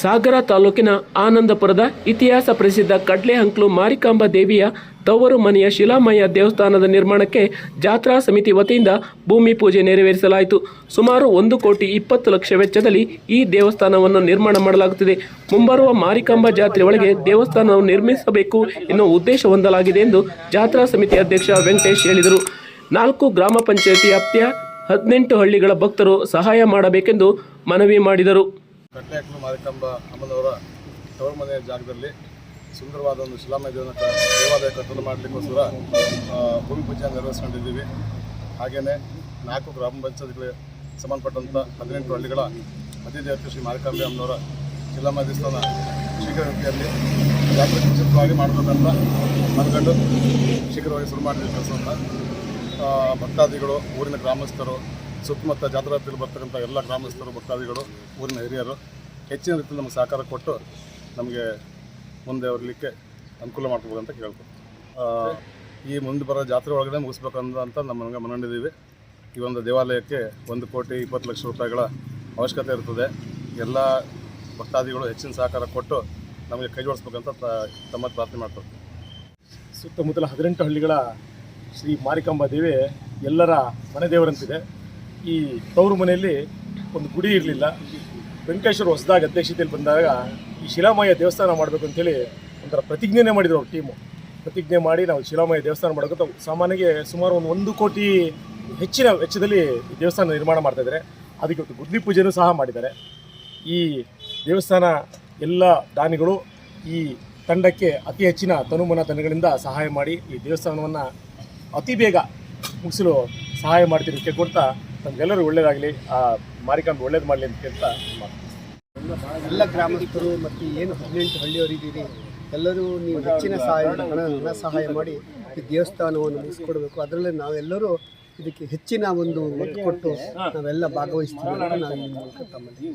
ಸಾಗರ ತಾಲೂಕಿನ ಆನಂದಪುರದ ಇತಿಹಾಸ ಪ್ರಸಿದ್ಧ ಕಡ್ಲೆಹಂಕ್ಲು ಮಾರಿಕಾಂಬ ದೇವಿಯ ತವರು ಮನೆಯ ಶಿಲಾಮಯ ದೇವಸ್ಥಾನದ ನಿರ್ಮಾಣಕ್ಕೆ ಜಾತ್ರಾ ಸಮಿತಿ ವತಿಯಿಂದ ಭೂಮಿ ಪೂಜೆ ನೆರವೇರಿಸಲಾಯಿತು. ಸುಮಾರು ಒಂದು ಕೋಟಿ ಇಪ್ಪತ್ತು ಲಕ್ಷ ವೆಚ್ಚದಲ್ಲಿ ಈ ದೇವಸ್ಥಾನವನ್ನು ನಿರ್ಮಾಣ ಮಾಡಲಾಗುತ್ತಿದೆ. ಮುಂಬರುವ ಮಾರಿಕಾಂಬ ಜಾತ್ರೆ ಒಳಗೆ ದೇವಸ್ಥಾನವನ್ನು ನಿರ್ಮಿಸಬೇಕು ಎನ್ನುವ ಉದ್ದೇಶ ಹೊಂದಲಾಗಿದೆ ಎಂದು ಜಾತ್ರಾ ಸಮಿತಿ ಅಧ್ಯಕ್ಷ ವೆಂಕಟೇಶ್ ಹೇಳಿದರು. ನಾಲ್ಕು ಗ್ರಾಮ ಪಂಚಾಯತಿ ವ್ಯಾಪ್ತಿಯ ಹದಿನೆಂಟು ಹಳ್ಳಿಗಳ ಭಕ್ತರು ಸಹಾಯ ಮಾಡಬೇಕೆಂದು ಮನವಿ ಮಾಡಿದರು. ಕಟ್ಟೆಹಕ್ಲು ಮಾರಿಕಾಂಬ ಅಮ್ಮನವರ ತವರು ಮನೆಯ ಜಾಗದಲ್ಲಿ ಸುಂದರವಾದ ಒಂದು ಶಿಲಾಮಯ ದೇವನ ದೇವಾಲಯ ಕಟ್ಟಲು ಮಾಡಲಿಕ್ಕೋಸ್ಕರ ಭೂಮಿ ಪೂಜೆ ನೆರವೇರಿಸ್ಕೊಂಡಿದ್ದೀವಿ. ಹಾಗೆಯೇ ನಾಲ್ಕು ಗ್ರಾಮ ಪಂಚಾಯತ್ಗಳಿಗೆ ಸಂಬಂಧಪಟ್ಟಂಥ ಹದಿನೆಂಟು ಹಳ್ಳಿಗಳ ಅತಿದೇವತೆ ಶ್ರೀ ಮಾರಿಕಾಂಬೆ ಅಮ್ಮನವರ ಶಿಲಾಮಯ ದೇವಸ್ಥಾನ ಶೀಘ್ರಗತಿಯಲ್ಲಿ ಜಾತ್ರೆ ಉಚಿತವಾಗಿ ಮಾಡಬೇಕಂತ ಮನಗಂಡು ಶೀಘ್ರವಾಗಿ ಶುರು ಮಾಡಿದ ಕೆಲಸ ಭಕ್ತಾದಿಗಳು, ಊರಿನ ಗ್ರಾಮಸ್ಥರು ಸುತ್ತಮುತ್ತ ಜಾತ್ರಾ ಹತ್ತಿರ ಬರ್ತಕ್ಕಂಥ ಎಲ್ಲ ಗ್ರಾಮಸ್ಥರು, ಭಕ್ತಾದಿಗಳು, ಊರಿನ ಹಿರಿಯರು ಹೆಚ್ಚಿನ ರೀತಿಯಲ್ಲಿ ನಮಗೆ ಸಹಕಾರ ಕೊಟ್ಟು ನಮಗೆ ಮುಂದೆ ಬರಲಿಕ್ಕೆ ಅನುಕೂಲ ಮಾಡ್ಕೊಬೋದು ಅಂತ ಕೇಳ್ಬೋದು ಈ ಮುಂದೆ ಬರೋ ಜಾತ್ರೆ ಒಳಗಡೆ ಮುಗಿಸ್ಬೇಕಂತ ಅಂತ ನಮಗೆ ಮನಗಂಡಿದ್ದೀವಿ ಈ ಒಂದು ದೇವಾಲಯಕ್ಕೆ ಒಂದು ಕೋಟಿ ಇಪ್ಪತ್ತು ಲಕ್ಷ ರೂಪಾಯಿಗಳ ಅವಶ್ಯಕತೆ ಇರ್ತದೆ. ಎಲ್ಲ ಭಕ್ತಾದಿಗಳು ಹೆಚ್ಚಿನ ಸಹಕಾರ ಕೊಟ್ಟು ನಮಗೆ ಕೈ ಜೋಡಿಸ್ಬೇಕಂತ ತಮ್ಮ ಪ್ರಾರ್ಥನೆ ಮಾಡ್ತಾರೆ ಸುತ್ತಮುತ್ತಲ ಹದಿನೆಂಟು ಹಳ್ಳಿಗಳ ಶ್ರೀ ಮಾರಿಕಾಂಬಾ ದೇವಿ ಎಲ್ಲರ ಮನೆ ದೇವರಂತಿದೆ. ಈ ತವರು ಮನೆಯಲ್ಲಿ ಒಂದು ಗುಡಿ ಇರಲಿಲ್ಲ. ವೆಂಕಟೇಶ್ವರ ಹೊಸದಾಗಿ ಅಧ್ಯಕ್ಷತೆಯಲ್ಲಿ ಬಂದಾಗ ಈ ಶಿಲಾಮಯ ದೇವಸ್ಥಾನ ಮಾಡಬೇಕು ಅಂತೇಳಿ ಒಂಥರ ಪ್ರತಿಜ್ಞೆನೇ ಮಾಡಿದ್ರು ಅವ್ರ ಟೀಮು. ಪ್ರತಿಜ್ಞೆ ಮಾಡಿ ನಾವು ಶಿಲಾಮಯ ದೇವಸ್ಥಾನ ಮಾಡಬೇಕು ಅಂತ ಸಾಮಾನ್ಯಗೆ ಸುಮಾರು ಒಂದು ಒಂದು ಕೋಟಿ ಹೆಚ್ಚಿನ ವೆಚ್ಚದಲ್ಲಿ ದೇವಸ್ಥಾನ ನಿರ್ಮಾಣ ಮಾಡ್ತಾ ಇದ್ದಾರೆ ಅದಕ್ಕೆ ಒಂದು ಗುದ್ಲಿ ಪೂಜೆನೂ ಸಹ ಮಾಡಿದ್ದಾರೆ. ಈ ದೇವಸ್ಥಾನ ಎಲ್ಲ ದಾನಿಗಳು ಈ ತಂಡಕ್ಕೆ ಅತಿ ಹೆಚ್ಚಿನ ತನುಮನ ತನಗಳಿಂದ ಸಹಾಯ ಮಾಡಿ ಈ ದೇವಸ್ಥಾನವನ್ನು ಅತಿ ಬೇಗ ಮುಗಿಸಲು ಸಹಾಯ ಮಾಡ್ತಿರೋಕ್ಕೆ ಕೇಳ್ಕೊಡ್ತಾ ತಮಗೆಲ್ಲರೂ ಒಳ್ಳೇದಾಗಲಿ, ಆ ಮಾರಿಕಾಂಬ ಒಳ್ಳೇದು ಮಾಡಲಿ ಅಂತ ಕೇಳ್ತಾ ಎಲ್ಲ ಗ್ರಾಮಸ್ಥರು ಮತ್ತು ಏನು ಹದಿನೆಂಟು ಹಳ್ಳಿಯವರಿದ್ದೀರಿ ಎಲ್ಲರೂ ನೀವು ಹೆಚ್ಚಿನ ಸಹಾಯ ಹಣ ಸಹಾಯ ಮಾಡಿ ಈ ದೇವಸ್ಥಾನವನ್ನು ಮುಗಿಸ್ಕೊಡ್ಬೇಕು. ಅದರಲ್ಲೇ ನಾವೆಲ್ಲರೂ ಇದಕ್ಕೆ ಹೆಚ್ಚಿನ ಒಂದು ಒತ್ತು ಕೊಟ್ಟು ನಾವೆಲ್ಲ ಭಾಗವಹಿಸ್ತೀವಿ ಅಂತ ನಾನು ತಮ್ಮಲ್ಲಿ